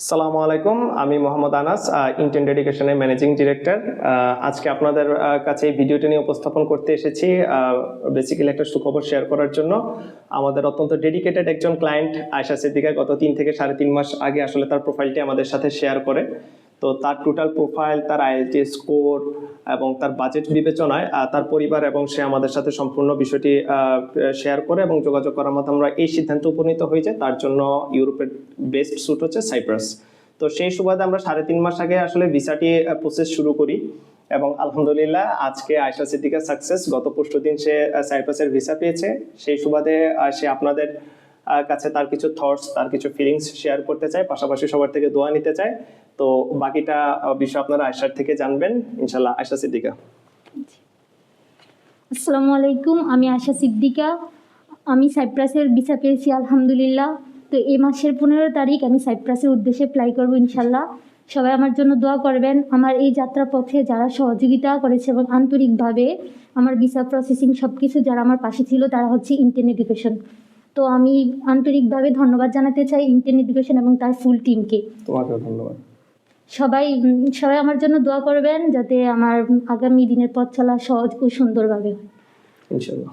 সালামু আলাইকুম, আমি মোহাম্মদ আনাস ইন্টেন ডেডিকেশনের ম্যানেজিং ডিরেক্টর আজকে আপনাদের কাছে এই ভিডিওটি নিয়ে উপস্থাপন করতে এসেছি বেসিক্যালি একটা সুখবর শেয়ার করার জন্য। আমাদের অত্যন্ত ডেডিকেটেড একজন ক্লায়েন্ট আয়সা সিদ্দিকা, গত তিন থেকে সাড়ে তিন মাস আগে আসলে তার প্রোফাইলটি আমাদের সাথে শেয়ার করে। তো তার টোটাল প্রোফাইল তার আইএলটি স্কোর এবং তার বাজেট বিবেচনায় তার পরিবার এবং সে আমাদের সাথে সম্পূর্ণ বিষয়টি শেয়ার করে এবং যোগাযোগ করার মতো আমরা এই সিদ্ধান্তে উপনীত হই যে তার জন্য ইউরোপের বেস্ট স্যুট হচ্ছে সাইপ্রাস তো সেই সুবাদে আমরা সাড়ে তিন মাস আগে আসলে ভিসাটি প্রসেস শুরু করি এবং আলহামদুলিল্লাহ আজকে আয়শা সিদ্দিকা সাকসেস গত পরশু দিন সে সাইপ্রাসের ভিসা পেয়েছে। সেই সুবাদে সে আপনাদের কাছে তার কিছু থটস তার কিছু ফিলিংস শেয়ার করতে চায়। পাশাপাশি সবার থেকে দোয়া নিতে চায়। তো বাকিটা বিষয় আপনারা আয়শার থেকে জানবেন। ইনশাল্লাহ আয়শা সিদ্দিকা। আসসালামু আলাইকুম আমি আশা সিদ্দিকা। আমি সাইপ্রাসের ভিসা পেয়েছি আলহামদুলিল্লাহ। তো এই মাসের পনেরো তারিখ আমি সাইপ্রাসের উদ্দেশ্যে ফ্লাই করব ইনশাল্লাহ। সবাই আমার জন্য দোয়া করবেন। আমার এই যাত্রা পথে যারা সহযোগিতা করেছে এবং আন্তরিকভাবে আমার ভিসা প্রসেসিং সব কিছু যারা আমার পাশে ছিল তারা হচ্ছে ইন্টেন এডুকেশন তো আমি আন্তরিকভাবে ধন্যবাদ জানাতে চাই ইন্টেন এডুকেশন এবং তার ফুল টিমকে তোমাকেও ধন্যবাদ। সবাই সবাই আমার জন্য দোয়া করবেন যাতে আমার আগামী দিনের পথ চলা সহজ খুব সুন্দরভাবে হয়। ইনশাল্লাহ।